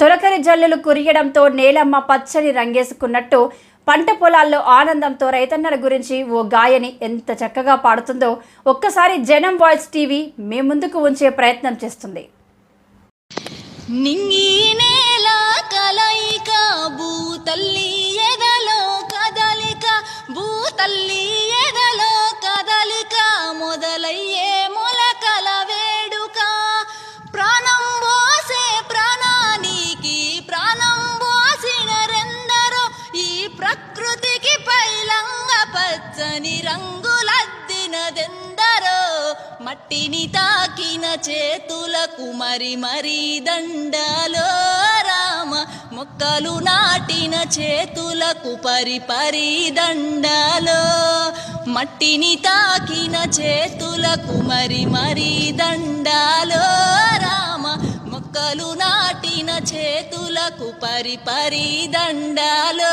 తొలకరి జల్లులు కురియడంతో నేలమ్మ పచ్చని రంగేసుకున్నట్టు పంట పొలాల్లో ఆనందంతో రైతన్నల గురించి ఓ గాయని ఎంత చక్కగా పాడుతుందో ఒక్కసారి జనం వాయిస్ టీవీ మీ ముందుకు ఉంచే ప్రయత్నం చేస్తుంది. నింగి నేల కలయిక భూతల్లి ఎదలో కదలిక భూతల్లి పచ్చని రంగులద్దినదెందరో మట్టిని తాకిన చేతులకు మరి మరీ దండాలో రామ మొక్కలు నాటిన చేతులకు పరి పరి దండాలో. మట్టిని తాకిన చేతులకు మరి మరీ దండాలో రామ మొక్కలు నాటిన చేతులకు పరి పరి దండాలో.